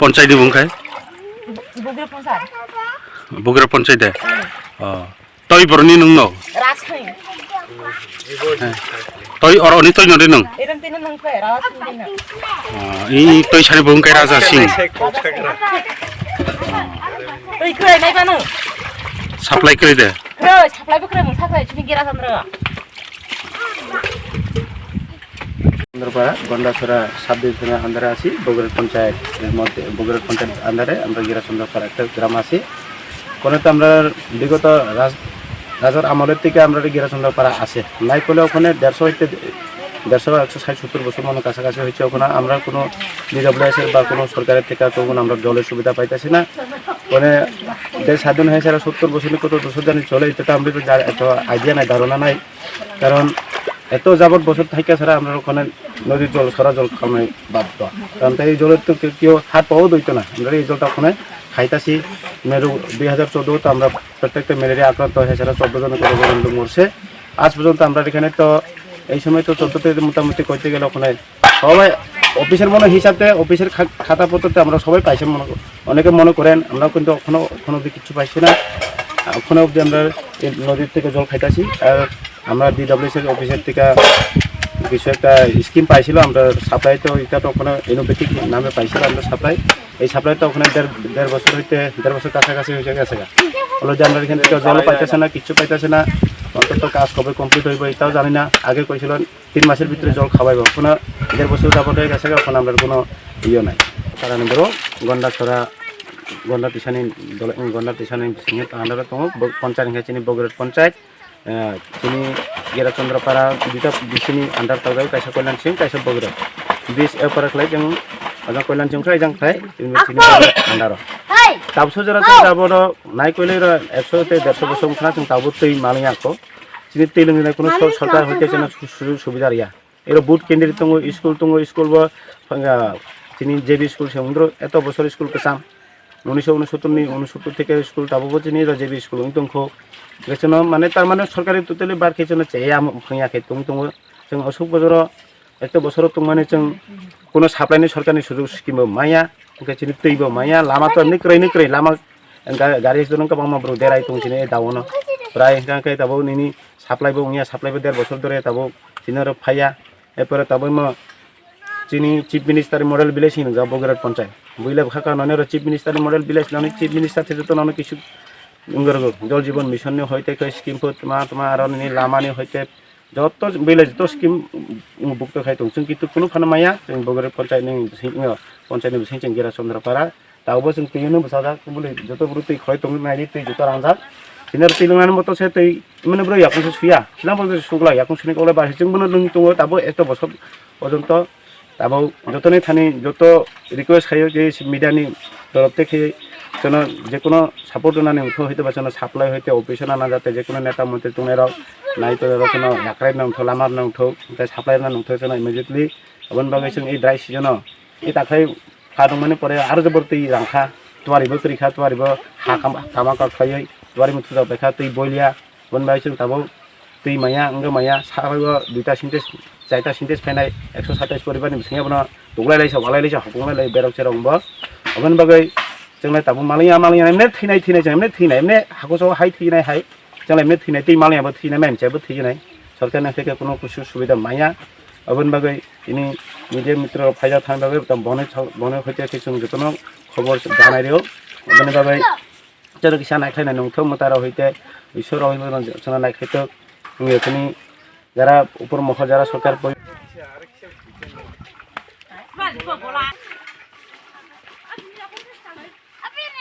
পঞ্চায়েত বুংখাই বগির পঞ্চায়েত বগুড়া পঞ্চায়েতে। তই বরনি নং ন? রাজখাই তই অর অনি তই নদে নং? ই তই সারি বুংখাই রাজা সিং। সাপ্লাই করে দে। সাপ্লাই চন্দ্র চন্দ্রপাড়া গন্ডাছড়া সাব ডিভিশনের আন্ডারে আছি বগুড়া পঞ্চায়েতের মধ্যে বগুড়া পঞ্চায়েত আন্ডারে আমরা গিরা চন্দ্রপাড়া একটা গ্রাম আছি। কোনো তো আমরা বিগত রাজ রাজার আমলের থেকে আমরা গিরা চন্দ্রপাড়া আছে। নাই করলে ওখানে দেড়শো হইতে দেড়শো একশো ষাট সত্তর বছর মনে কাছাকাছি হয়েছে ওখানে। আমরা কোনো ডিডব্লিউএসের বা কোনো সরকারের থেকে কোনো আমরা জলের সুবিধা পাইতেছি না। মানে দেশ স্বাধীন হয়েছে আর সত্তর বছর কত দুশো জানি চলে, এটা আমরা তো এত আইডিয়া নাই, ধারণা নাই। কারণ এত যাবত বছর থাকে ছাড়া আমরা ওখানে নদীর জল, সরা জল খাওয়ানো বাধ্য কারণ তাই এই জলের তো কেউ- হাত পাওয়াও দইতো না। আমরা এই জলটা ওখানে খাইতাছি। মেরু দুই হাজার চোদ্দোতে আমরা প্রত্যেকটা ম্যালেরিয়া আক্রান্ত হয়েছে সেটা চোদ্দ জন করে পর্যন্ত মরছে। আজ পর্যন্ত আমরা এখানে তো এই সময় তো চোদ্দোতে মোটামুটি করতে গেলে ওখানে সবাই অফিসের মনে হিসাবে অফিসের খাতাপত্রতে আমরা সবাই পাইছি মনে অনেকে মনে করেন আমরা কিন্তু এখনও এখনও অব্দি কিছু পাইছি না। ওখানে অবধি আমরা নদীর থেকে জল খাইতাছি। আর আমরা ডিডব্লিউসির অফিসের থেকে কিছু একটা স্কিম পাইছিল আমরা সাপ্লাই তো এটা তো ওখানে ইনোভেটিভ নামে পাইছিল আমরা সাপ্লাই এই সাপ্লাই তো ওখানে দেড় দেড় বছর হইতে দেড় বছর কাছাকাছি হয়ে গেছে গা। হলো যে আমরা এখান থেকে জল পাইতেছে না কিছু পাইতেছে না অন্তত কাজ কবে কমপ্লিট হইব এটাও জানি না। আগে কইছিল তিন মাসের ভিতরে জল খাওয়াইব কোনো দেড় বছর যাবত হয়ে গেছে গা, এখন আমরা কোনো ইয়ে নাই। তারা নম্বরও গন্ডা ছড়া গন্ডা দল গন্ডা সিংহ আন্ডারে দङ পঞ্চায়েত চিনি পঞ্চায়েত। तिनी गेरा चन्द्रपारा दुइटा बिसिनि आन्दार थाबाय कायसा कल्याणसिम कायसा बग्रा बिस एवपाराखौलाय जों ओजों कल्याणसिमफ्राय जोंफ्राय आन्दार दाबसो जरा जों दाबर नाय कयलै र एकस' ते देरस' बोसोरफ्रा जों दाबो दै मालियाखौ तिनि दै लोंनाय कुनु सरकार हयते जोंना सुजुग सुबिदा गैया এর বুট কেন্দ্রিক স্কুল তুঙ্গ স্কুল বা তিনি জেবি স্কুল সেমন্দ্র এত বছর স্কুল পেশাম উনিশশো উনসত্তর উনসত্তর থেকে স্কুল টাবুবচে নিয়ে যাবে স্কুল উনি তঙ্ক গেছেন মানে তার মানে সরকারি তুতলে বার খেয়েছেন চেয়ে আম তুমি তঙ্গ जों অশোক বছর একটা বছর তো মানে जों কোনো সাপ্লাইনি সরকারনি সুযোগ স্কিমও মাইয়া গেছেন তৈব মাইয়া, লামা তো নিক্রয় নিক্রয়, লামা গাড়ি এসে নঙ্কা বামা ব্রো দেরাই তংছিনে দাওনো প্রায় এখানকে তাবো নিনি সাপ্লাইবো উনিয়া সাপ্লাইবো দেড় বছর ধরে তাবো চিনার ফাইয়া। এরপরে তাবো চিনি চিফ মিনিস্টার মডেল বিলেছিন যা বগুড়ার পঞ্চায়েত। বুঝলে খাকা ননের চিফ মিনিস্টারের মডেল বিলাইছিল। অনেক চিফ মিনিস্টার থেকে তো অনেক কিছু জল জীবন মিশন হইতে স্কিম তোমার তোমার আর লামানি হইতে যত বেলে যত স্কিম বুক্ত খাই তুমি কিন্তু কোনো খান মাইয়া, তুমি বগরে পঞ্চায়েত ইয়ে, পঞ্চায়েত সিং গেরা চন্দ্রপাড়া তাও যেন তুই বসাদা বলে, যত বড় তুই খয় তুমি মাইলি তুই যত রান্ধা সিনার তিলুঙ্গান মতো সে তুই মানে বড় ইয়াকুন শুয়া। সিনা বলতে শুকলা ইয়াকুন শুনে কলে বাসিচিং বলে লুঙ্গি তুমি এত বছর পর্যন্ত এবং যতনই থানি, যত রিকোয়েস্ট খাই যে মিডিয়ানি তরফতে খেয়ে যেন যে কোনো সাপোর্ট না নেই, উঠো হইতে পারছে না সাপ্লাই হইতে অফিসে না যাতে যে কোনো নেতা মন্ত্রী তোমার নাই তো যেন একরাই না উঠো, লামার না উঠো, তাই সাপ্লাই না উঠো যেন ইমিডিয়েটলি এবং বাগাইছেন এই ড্রাই সিজন এই তাখাই খাওয়া মানে পরে আরও জবরতি রাখা, তোয়ারিব, তরিখা, তোয়ারিব হা কামা খাই তোয়ারি মুখ দেখা, তুই বইলিয়া এবং বাগাইছেন তাবো, তুই মাইয়া অঙ্গ মাইয়া সারাইব দুইটা সিনটেস जायता सिन्टेक्स फैनाय एक्स' साताइस परिबारनि बिथिङावनो दग्लायलायसा बालायलायसा हखंलायलाय बेराव सेराव होमबा अगन बागै जोंलाय दाबो मालाया मालाया एमने थैनाय थैनाय जों एमने थैनाय एमने हाखसाव हाय थैनाय हाय जोंलाय एमने थैनाय दै मालायाबो थैनाय मानसियाबो थैनाय सरकारनि থেকে কোনো কিছু সুবিধা মাया অগন বাগै ইনি নিজে মিত্র ফাইদা থাকার বাবে বনে বনের সৈতে কিছু যতন খবর জানাই দিও অগন বাগৈ जों किसान नायख्लायनाय नंथौ मोताराव हैते बिसोर अहिमोन जोंना नायख्लायथों जों बेखौनि যারা উপর মহা যারা সরকার